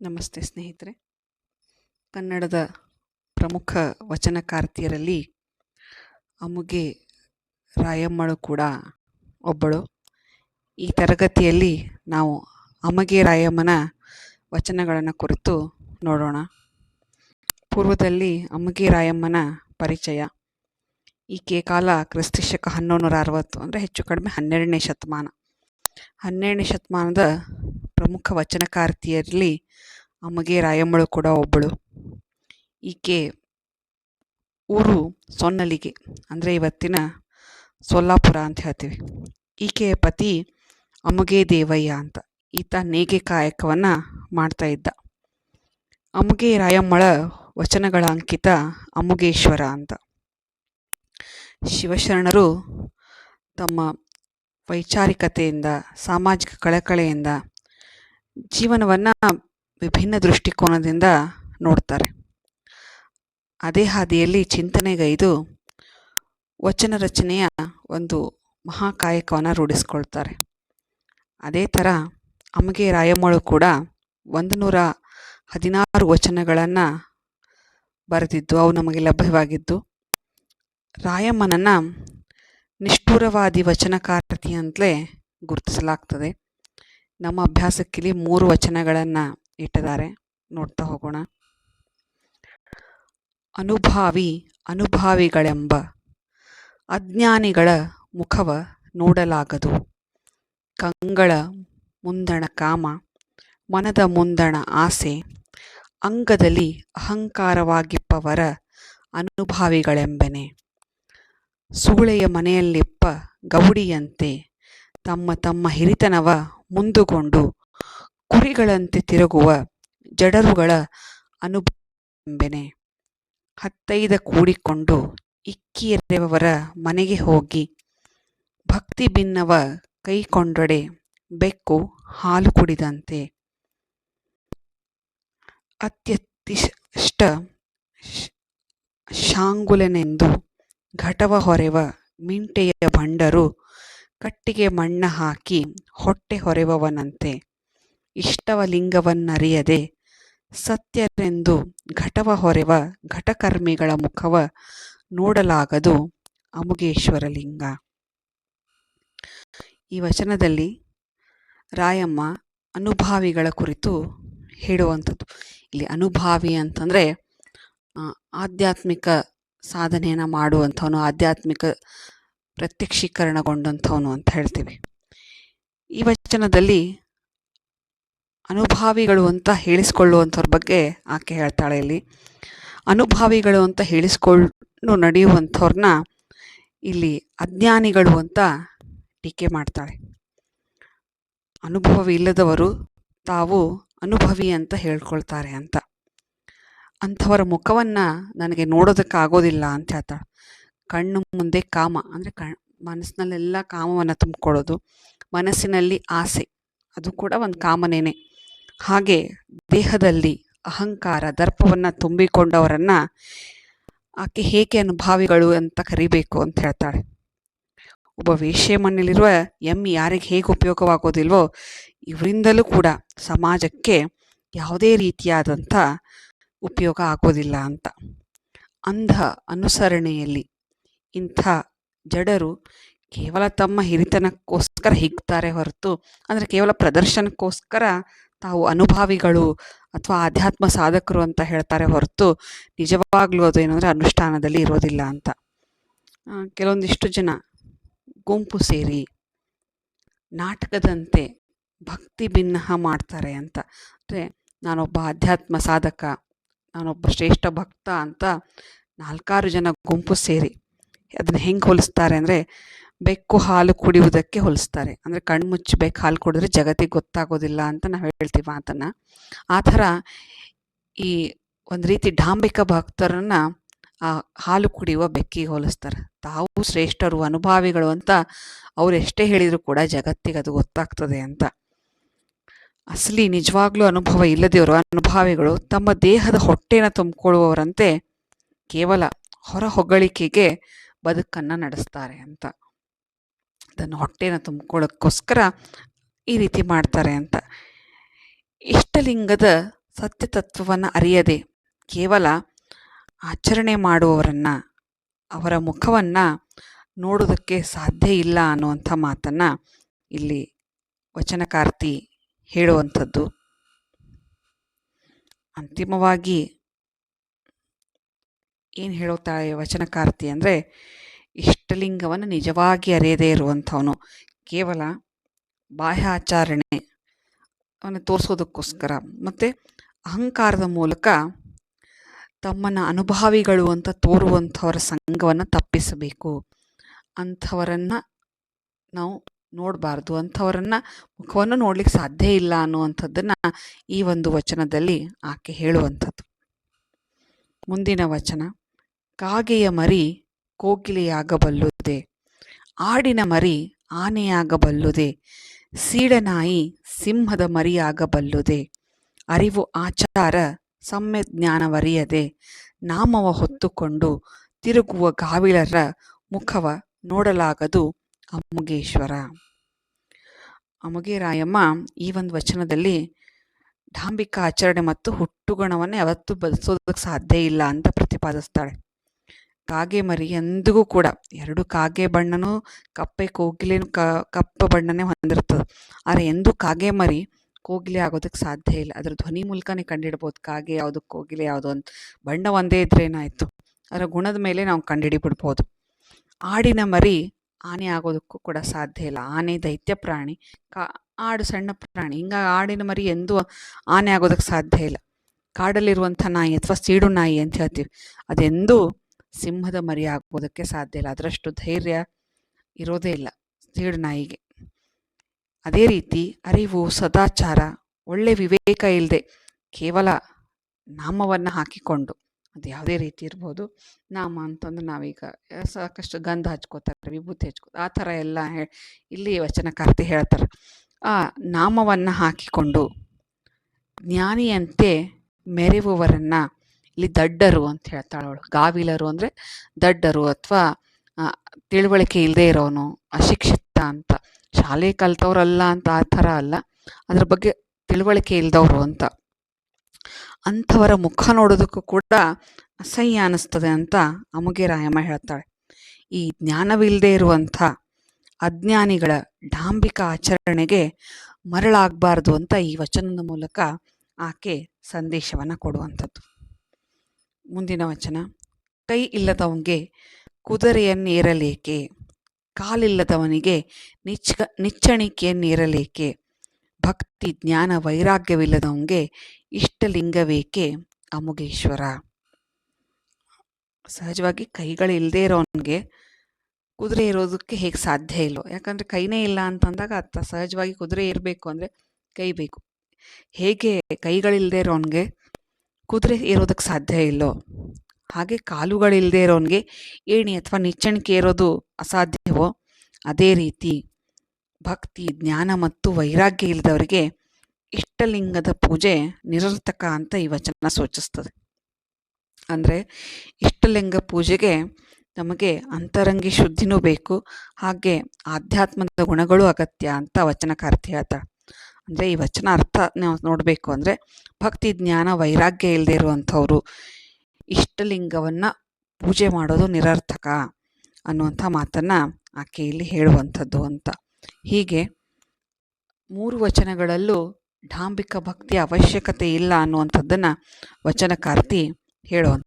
ನಮಸ್ತೆ ಸ್ನೇಹಿತರೆ. ಕನ್ನಡದ ಪ್ರಮುಖ ವಚನಕಾರ್ತಿಯರಲ್ಲಿ ಅಮುಗೆ ರಾಯಮ್ಮಳು ಕೂಡ ಒಬ್ಬಳು. ಈ ತರಗತಿಯಲ್ಲಿ ನಾವು ಅಮಗೆ ರಾಯಮ್ಮನ ವಚನಗಳನ್ನು ಕುರಿತು ನೋಡೋಣ. ಪೂರ್ವದಲ್ಲಿ ಅಮಗೆ ರಾಯಮ್ಮನ ಪರಿಚಯ. ಈಕೆ ಕಾಲ ಕ್ರಿಸ್ತಶಕ ಹನ್ನೊಂದು ನೂರ ಅರವತ್ತು ಅಂದರೆ ಹೆಚ್ಚು ಕಡಿಮೆ ಹನ್ನೆರಡನೇ ಶತಮಾನ. ಹನ್ನೆರಡನೇ ಶತಮಾನದ ಪ್ರಮುಖ ವಚನಕಾರ್ತಿಯರಲ್ಲಿ ಅಮಗೆ ರಾಯಮ್ಮಳು ಕೂಡ ಒಬ್ಬಳು. ಈಕೆ ಊರು ಸೊನ್ನಲಿಗೆ, ಅಂದರೆ ಇವತ್ತಿನ ಸೊಲ್ಲಾಪುರ ಅಂತ ಹೇಳ್ತೀವಿ. ಈಕೆಯ ಪತಿ ಅಮುಗೆ ದೇವಯ್ಯ ಅಂತ. ಈತ ನೇಗೆ ಕಾಯಕವನ್ನು ಮಾಡ್ತಾ ಇದ್ದ. ಅಮುಗೆ ರಾಯಮ್ಮಳ ವಚನಗಳ ಅಂಕಿತ ಅಮುಗೇಶ್ವರ ಅಂತ. ಶಿವಶರಣರು ತಮ್ಮ ವೈಚಾರಿಕತೆಯಿಂದ, ಸಾಮಾಜಿಕ ಕಳಕಳೆಯಿಂದ ಜೀವನವನ್ನು ವಿಭಿನ್ನ ದೃಷ್ಟಿಕೋನದಿಂದ ನೋಡ್ತಾರೆ. ಅದೇ ಹಾದಿಯಲ್ಲಿ ಚಿಂತನೆಗೈದು ವಚನ ರಚನೆಯ ಒಂದು ಮಹಾಕಾಯಕವನ್ನು ರೂಢಿಸ್ಕೊಳ್ತಾರೆ. ಅದೇ ಥರ ಅಮಗೆ ರಾಯಮ್ಮಳು ಕೂಡ ಒಂದು ನೂರ ಹದಿನಾರು ವಚನಗಳನ್ನು ಬರೆದಿದ್ದು, ಅವು ನಮಗೆ ಲಭ್ಯವಾಗಿದ್ದು, ರಾಯಮ್ಮನನ್ನು ನಿಷ್ಠುರವಾದಿ ವಚನಕಾರತಿ ಅಂತಲೇ ಗುರುತಿಸಲಾಗ್ತದೆ. ನಮ್ಮ ಅಭ್ಯಾಸಕ್ಕಿಲ್ಲಿ ಮೂರು ವಚನಗಳನ್ನು ಇಟ್ಟಿದ್ದಾರೆ. ನೋಡ್ತಾ ಹೋಗೋಣ. ಅನುಭಾವಿ ಅನುಭಾವಿಗಳೆಂಬ ಅಜ್ಞಾನಿಗಳ ಮುಖವ ನೋಡಲಾಗದು. ಕಂಗಳ ಮುಂದಣ ಕಾಮ, ಮನದ ಮುಂದಣ ಆಸೆ, ಅಂಗದಲ್ಲಿ ಅಹಂಕಾರವಾಗಿಪ್ಪವರ ಅನುಭಾವಿಗಳೆಂಬನೆ. ಸೂಳೆಯ ಮನೆಯಲ್ಲಿಪ್ಪ ಗೌಡಿಯಂತೆ ತಮ್ಮ ತಮ್ಮ ಹಿರಿತನವ ಮುಂದುಗೊಂಡು ಕುರಿಗಳಂತೆ ತಿರುಗುವ ಜಡರುಗಳ ಅನುಭವೆಂಬೆನೆ ಹತ್ತೈದ ಕೂಡಿಕೊಂಡು ಇಕ್ಕಿಯರೆವರ ಮನೆಗೆ ಹೋಗಿ ಭಕ್ತಿ ಭಿನ್ನವ ಕೈಕೊಂಡೊಡೆ ಬೆಕ್ಕು ಹಾಲು ಕುಡಿದಂತೆ. ಅತ್ಯತಿಷ್ಟ ಶಾಂಗುಲನೆಂದು ಘಟವ ಹೊರೆವ ಮಿಂಟೆಯ ಭಂಡರು ಕಟ್ಟಿಗೆ ಮಣ್ಣ ಹಾಕಿ ಹೊಟ್ಟೆ ಹೊರೆವವನಂತೆ. ಇಷ್ಟವ ಲಿಂಗವನ್ನರಿಯದೆ ಸತ್ಯರೆಂದು ಘಟವ ಹೊರೆವ ಘಟಕರ್ಮಿಗಳ ಮುಖವ ನೋಡಲಾಗದು ಅಮುಗೇಶ್ವರ ಲಿಂಗ ಈ ವಚನದಲ್ಲಿ ರಾಯಮ್ಮ ಅನುಭಾವಿಗಳ ಕುರಿತು ಹೇಳುವಂಥದ್ದು. ಇಲ್ಲಿ ಅನುಭಾವಿ ಅಂತಂದರೆ ಆಧ್ಯಾತ್ಮಿಕ ಸಾಧನೆಯನ್ನು ಮಾಡುವಂಥವನು, ಆಧ್ಯಾತ್ಮಿಕ ಪ್ರತ್ಯಕ್ಷೀಕರಣಗೊಂಡಂಥವನು ಅಂತ ಹೇಳ್ತೀವಿ. ಈ ವಚನದಲ್ಲಿ ಅನುಭಾವಿಗಳು ಅಂತ ಹೇಳಿಸ್ಕೊಳ್ಳುವಂಥವ್ರ ಬಗ್ಗೆ ಆಕೆ ಹೇಳ್ತಾಳೆ ಇಲ್ಲಿ. ಅನುಭಾವಿಗಳು ಅಂತ ಹೇಳಿಸ್ಕೊಂಡು ನಡೆಯುವಂಥವ್ರನ್ನ ಇಲ್ಲಿ ಅಜ್ಞಾನಿಗಳು ಅಂತ ಟೀಕೆ ಮಾಡ್ತಾಳೆ. ಅನುಭವ ಇಲ್ಲದವರು ತಾವು ಅನುಭವಿ ಅಂತ ಹೇಳ್ಕೊಳ್ತಾರೆ ಅಂತ. ಅಂಥವರ ಮುಖವನ್ನು ನನಗೆ ನೋಡೋದಕ್ಕಾಗೋದಿಲ್ಲ ಅಂತ ಹೇಳ್ತಾಳೆ. ಕಣ್ಣು ಮುಂದೆ ಕಾಮ, ಅಂದರೆ ಕ ಮನಸ್ಸಿನಲ್ಲೆಲ್ಲ ಕಾಮವನ್ನು ತುಂಬಿಕೊಳ್ಳೋದು, ಮನಸ್ಸಿನಲ್ಲಿ ಆಸೆ, ಅದು ಕೂಡ ಒಂದು ಕಾಮನೇನೆ. ಹಾಗೆ ದೇಹದಲ್ಲಿ ಅಹಂಕಾರ, ದರ್ಪವನ್ನು ತುಂಬಿಕೊಂಡವರನ್ನು ಆಕೆ ಹೇಗೆ ಅನುಭಾವಿಗಳು ಅಂತ ಕರಿಬೇಕು ಅಂತ ಹೇಳ್ತಾಳೆ. ಒಬ್ಬ ವೇಶ್ಯ ಮನೆಯಲ್ಲಿರುವ ಎಮ್ಮಿ ಯಾರಿಗೆ ಹೇಗೆ ಉಪಯೋಗವಾಗೋದಿಲ್ವೋ, ಇವರಿಂದಲೂ ಕೂಡ ಸಮಾಜಕ್ಕೆ ಯಾವುದೇ ರೀತಿಯಾದಂಥ ಉಪಯೋಗ ಆಗೋದಿಲ್ಲ ಅಂತ. ಅಂಧ ಅನುಸರಣೆಯಲ್ಲಿ ಇಂಥ ಜಡರು ಕೇವಲ ತಮ್ಮ ಹಿರಿತನಕ್ಕೋಸ್ಕರ ಹಿಗ್ತಾರೆ ಹೊರತು, ಅಂದರೆ ಕೇವಲ ಪ್ರದರ್ಶನಕ್ಕೋಸ್ಕರ ತಾವು ಅನುಭಾವಿಗಳು ಅಥವಾ ಆಧ್ಯಾತ್ಮ ಸಾಧಕರು ಅಂತ ಹೇಳ್ತಾರೆ ಹೊರತು ನಿಜವಾಗ್ಲೂ ಅದು ಏನಂದರೆ ಅನುಷ್ಠಾನದಲ್ಲಿ ಇರೋದಿಲ್ಲ ಅಂತ. ಕೆಲವೊಂದಿಷ್ಟು ಜನ ಗುಂಪು ಸೇರಿ ನಾಟಕದಂತೆ ಭಕ್ತಿ ಭಿನ್ನಹ ಮಾಡ್ತಾರೆ ಅಂತ. ಅಂದರೆ ನಾನೊಬ್ಬ ಆಧ್ಯಾತ್ಮ ಸಾಧಕ, ನಾನೊಬ್ಬ ಶ್ರೇಷ್ಠ ಭಕ್ತ ಅಂತ ನಾಲ್ಕಾರು ಜನ ಗುಂಪು ಸೇರಿ ಅದನ್ನು ಹೆಂಗೆ ಹೋಲಿಸ್ತಾರೆ ಅಂದರೆ ಬೆಕ್ಕು ಹಾಲು ಕುಡಿಯುವುದಕ್ಕೆ ಹೋಲಿಸ್ತಾರೆ. ಅಂದರೆ ಕಣ್ಣು ಮುಚ್ಚಿ ಬೆಕ್ಕು ಹಾಲು ಕುಡಿದ್ರೆ ಜಗತ್ತಿಗೆ ಗೊತ್ತಾಗೋದಿಲ್ಲ ಅಂತ ನಾವು ಹೇಳ್ತೀವಿ ಮಾತನ್ನು. ಆ ಥರ ಈ ಒಂದು ರೀತಿ ಡಾಂಬಿಕ ಭಕ್ತರನ್ನ ಆ ಹಾಲು ಕುಡಿಯುವ ಬೆಕ್ಕಿಗೆ ಹೋಲಿಸ್ತಾರೆ. ತಾವು ಶ್ರೇಷ್ಠರು, ಅನುಭಾವಿಗಳು ಅಂತ ಅವ್ರು ಎಷ್ಟೇ ಹೇಳಿದರೂ ಕೂಡ ಜಗತ್ತಿಗೆ ಅದು ಗೊತ್ತಾಗ್ತದೆ ಅಂತ. ಅಸಲಿ ನಿಜವಾಗ್ಲೂ ಅನುಭವ ಇಲ್ಲದೆಯವರು ಅನುಭಾವಿಗಳು ತಮ್ಮ ದೇಹದ ಹೊಟ್ಟೆನ ತುಂಬಿಕೊಳ್ಳುವವರಂತೆ ಕೇವಲ ಹೊರ ಹೊಗಳಿಕೆಗೆ ಬದುಕನ್ನು ನಡೆಸ್ತಾರೆ ಅಂತ. ತನ್ನ ಹೊಟ್ಟೆನ ತುಂಬಿಕೊಳ್ಳೋಕ್ಕೋಸ್ಕರ ಈ ರೀತಿ ಮಾಡ್ತಾರೆ ಅಂತ. ಇಷ್ಟಲಿಂಗದ ಸತ್ಯತತ್ವವನ್ನು ಅರಿಯದೆ ಕೇವಲ ಆಚರಣೆ ಮಾಡುವವರನ್ನು, ಅವರ ಮುಖವನ್ನು ನೋಡೋದಕ್ಕೆ ಸಾಧ್ಯ ಇಲ್ಲ ಅನ್ನುವಂಥ ಮಾತನ್ನು ಇಲ್ಲಿ ವಚನಕಾರ್ತಿ ಹೇಳುವಂಥದ್ದು. ಅಂತಿಮವಾಗಿ ಏನು ಹೇಳುತ್ತಾಳೆ ವಚನಕಾರ್ತಿ ಅಂದರೆ ಇಷ್ಟಲಿಂಗವನ್ನು ನಿಜವಾಗಿ ಅರಿಯದೇ ಇರುವಂಥವನು. ಕೇವಲ ಬಾಹ್ಯ ಆಚರಣೆ ಅವನ್ನ ತೋರಿಸೋದಕ್ಕೋಸ್ಕರ. ಮತ್ತು ಅಹಂಕಾರದ ಮೂಲಕ ತಮ್ಮನ್ನು ಅನುಭಾವಿಗಳು ಅಂತ ತೋರುವಂಥವರ ಸಂಘವನ್ನು ತಪ್ಪಿಸಬೇಕು. ಅಂಥವರನ್ನು ನಾವು ನೋಡಬಾರ್ದು. ಅಂಥವರನ್ನು ಮುಖವನ್ನು ನೋಡ್ಲಿಕ್ಕೆ ಸಾಧ್ಯ ಇಲ್ಲ ಅನ್ನುವಂಥದ್ದನ್ನು ಈ ಒಂದು ವಚನದಲ್ಲಿ ಆಕೆ ಹೇಳುವಂಥದ್ದು. ಮುಂದಿನ ವಚನ. ಕಾಗೆಯ ಮರಿ ಕೋಗಿಲೆಯಾಗಬಲ್ಲುದೆ. ಆಡಿನ ಮರಿ ಆನೆಯಾಗಬಲ್ಲುದೆ. ಸೀಡನಾಯಿ ಸಿಂಹದ ಮರಿಯಾಗಬಲ್ಲುದೆ. ಅರಿವು ಆಚಾರ ಸಮ್ಯ ಜ್ಞಾನವರಿಯದೆ. ನಾಮವ ಹೊತ್ತುಕೊಂಡು ತಿರುಗುವ ಗಾವಿಳರ ಮುಖವ ನೋಡಲಾಗದು ಅಮ್ಮುಗೇಶ್ವರ ಅಮುಗೆರಾಯಮ್ಮ ಈ ಒಂದು ವಚನದಲ್ಲಿ ಡಾಂಬಿಕ ಆಚರಣೆ ಮತ್ತು ಹುಟ್ಟುಗುಣವನ್ನು ಯಾವತ್ತೂ ಬದಲಿಸೋದಕ್ಕೆ ಸಾಧ್ಯ ಇಲ್ಲ ಅಂತ ಪ್ರತಿಪಾದಿಸ್ತಾಳೆ. ಕಾಗೆ ಮರಿ ಎಂದಿಗೂ ಕೂಡ. ಎರಡು ಕಾಗೆ ಬಣ್ಣನೂ ಕಪ್ಪೆ ಕೋಗಿಲೆನೂ ಕಪ್ಪು ಬಣ್ಣನೇ ಹೊಂದಿರ್ತದೆ ಆದರೆ ಎಂದೂ ಕಾಗೆ ಮರಿ ಕೋಗಿಲೆ ಆಗೋದಕ್ಕೆ ಸಾಧ್ಯ ಇಲ್ಲ. ಅದರ ಧ್ವನಿ ಮೂಲಕನೇ ಕಂಡಿಡ್ಬೋದು. ಕಾಗೆ ಯಾವುದು, ಕೋಗಿಲೆ ಯಾವುದು ಅಂತ. ಬಣ್ಣ ಒಂದೇ ಇದ್ರೆ ಏನಾಯಿತು? ಅದರ ಗುಣದ ಮೇಲೆ ನಾವು ಕಂಡುಹಿಡಿಬಿಡ್ಬೋದು ಆಡಿನ ಮರಿ ಆನೆ ಆಗೋದಕ್ಕೂ ಕೂಡ ಸಾಧ್ಯ ಇಲ್ಲ. ಆನೆ ದೈತ್ಯ ಪ್ರಾಣಿ, ಕಾ, ಆಡು ಸಣ್ಣ ಪ್ರಾಣಿ. ಹಿಂಗಾಗಿ ಆಡಿನ ಮರಿ ಎಂದೂ ಆನೆ ಆಗೋದಕ್ಕೆ ಸಾಧ್ಯ ಇಲ್ಲ. ಕಾಡಲ್ಲಿರುವಂಥ ನಾಯಿ ಅಥವಾ ಸೀಡು ನಾಯಿ ಅಂತ ಹೇಳ್ತೀವಿ. ಅದೆಂದೂ ಸಿಂಹದ ಮರಿ ಆಗೋದಕ್ಕೆ ಸಾಧ್ಯ ಇಲ್ಲ. ಅದರಷ್ಟು ಧೈರ್ಯ ಇರೋದೇ ಇಲ್ಲ ಸೀಡು ನಾಯಿಗೆ. ಅದೇ ರೀತಿ ಅರಿವು, ಸದಾಚಾರ, ಒಳ್ಳೆ ವಿವೇಕ ಇಲ್ಲದೆ ಕೇವಲ ನಾಮವನ್ನು ಹಾಕಿಕೊಂಡು ಅದು ಯಾವುದೇ ರೀತಿ ಇರ್ಬೋದು. ನಾಮ ಅಂತಂದ್ರೆ ನಾವೀಗ ಸಾಕಷ್ಟು ಗಂಧ ಹಚ್ಕೋತಾರೆ, ವಿಭೂತಿ ಹಚ್ಕೋ ಆ ಥರ ಎಲ್ಲ ಹೇ, ಇಲ್ಲಿ ವಚನಕಾರ್ತಿ ಹೇಳ್ತಾರೆ. ಆ, ನಾಮವನ್ನು ಹಾಕಿಕೊಂಡು ಜ್ಞಾನಿಯಂತೆ ಮೆರೆಯುವವರನ್ನು ಇಲ್ಲಿ ದಡ್ಡರು ಅಂತ ಹೇಳ್ತಾಳೆ ಅವಳು. ಗಾವಿಲರು ಅಂದರೆ ದಡ್ಡರು ಅಥವಾ ತಿಳುವಳಿಕೆ ಇಲ್ಲದೆ ಇರೋನು, ಅಶಿಕ್ಷಿತ ಅಂತ. ಶಾಲೆ ಕಲ್ತವ್ರಲ್ಲ ಅಂತ ಆ ಥರ ಅಲ್ಲ. ಅದ್ರ ಬಗ್ಗೆ ತಿಳುವಳಿಕೆ ಇಲ್ಲದವರು ಅಂತ. ಅಂಥವರ ಮುಖ ನೋಡೋದಕ್ಕೂ ಕೂಡ ಅಸಹ್ಯ ಅನ್ನಿಸ್ತದೆ ಅಂತ ಅಮುಗೆ ರಾಯಮ್ಮ ಹೇಳ್ತಾಳೆ. ಈ ಜ್ಞಾನವಿಲ್ಲದೆ ಇರುವಂಥ ಅಜ್ಞಾನಿಗಳ ಡಾಂಬಿಕ ಆಚರಣೆಗೆ ಮರಳಾಗಬಾರ್ದು ಅಂತ ಈ ವಚನದ ಮೂಲಕ ಆಕೆ ಸಂದೇಶವನ್ನು ಕೊಡುವಂಥದ್ದು. ಮುಂದಿನ ವಚನ. ಕೈ ಇಲ್ಲದವನಿಗೆ ಕುದುರೆಯನ್ನೇರಲೇಕೆ ಕಾಲಿಲ್ಲದವನಿಗೆ ನಿಚ್ಚ ನಿಚ್ಚಣಿಕೆಯನ್ನೇರಲೇಕೆ ಭಕ್ತಿ, ಜ್ಞಾನ, ವೈರಾಗ್ಯವಿಲ್ಲದವನಿಗೆ ಇಷ್ಟಲಿಂಗವೇಕೆ? ಅಮುಗೇಶ್ವರ ಸಹಜವಾಗಿ ಕೈಗಳಿಲ್ಲದೆ ಇರೋನಿಗೆ ಕುದುರೆ ಇರೋದಕ್ಕೆ ಹೇಗೆ ಸಾಧ್ಯ ಇಲ್ಲೋ? ಯಾಕಂದರೆ ಕೈನೇ ಇಲ್ಲ ಅಂತಂದಾಗ ಅತ್ತ ಸಹಜವಾಗಿ ಕುದುರೆ ಇರಬೇಕು ಅಂದರೆ ಕೈ ಬೇಕು. ಹೇಗೆ ಕೈಗಳಿಲ್ಲದೆ ಇರೋನಿಗೆ ಕುದುರೆ ಏರೋದಕ್ಕೆ ಸಾಧ್ಯ ಇಲ್ಲೋ? ಹಾಗೆ ಕಾಲುಗಳಿಲ್ಲದೆ ಇರೋನಿಗೆ ಏಣಿ ಅಥವಾ ನಿಚ್ಚಣಿಕೆ ಇರೋದು ಅಸಾಧ್ಯವೋ? ಅದೇ ರೀತಿ ಭಕ್ತಿ, ಜ್ಞಾನ ಮತ್ತು ವೈರಾಗ್ಯ ಇಲ್ಲದವರಿಗೆ ಇಷ್ಟಲಿಂಗದ ಪೂಜೆ ನಿರರ್ಥಕ ಅಂತ ಈ ವಚನ ಸೂಚಿಸ್ತದೆ. ಅಂದರೆ ಇಷ್ಟಲಿಂಗ ಪೂಜೆಗೆ ನಮಗೆ ಅಂತರಂಗಿ ಶುದ್ಧಿನೂ ಬೇಕು, ಹಾಗೆ ಆಧ್ಯಾತ್ಮದ ಗುಣಗಳು ಅಗತ್ಯ ಅಂತ ವಚನಕಾರ್ತಿ ಹೇಳ್ತಾಳೆ ಅಂದರೆ ಈ ವಚನ ಅರ್ಥ ನಾವು ನೋಡಬೇಕು ಅಂದರೆ ಭಕ್ತಿ, ಜ್ಞಾನ, ವೈರಾಗ್ಯ ಇಲ್ಲದೆ ಇರುವಂಥವ್ರು ಇಷ್ಟಲಿಂಗವನ್ನು ಪೂಜೆ ಮಾಡೋದು ನಿರರ್ಥಕ ಅನ್ನುವಂಥ ಮಾತನ್ನು ಆಕೆ ಇಲ್ಲಿ ಹೇಳುವಂಥದ್ದು ಅಂತ. ಹೀಗೆ ಮೂರು ವಚನಗಳಲ್ಲೂ ಡಾಂಬಿಕ ಭಕ್ತಿಯ ಅವಶ್ಯಕತೆ ಇಲ್ಲ ಅನ್ನುವಂಥದ್ದನ್ನು ವಚನಕಾರ್ತಿ ಹೇಳುವಂಥ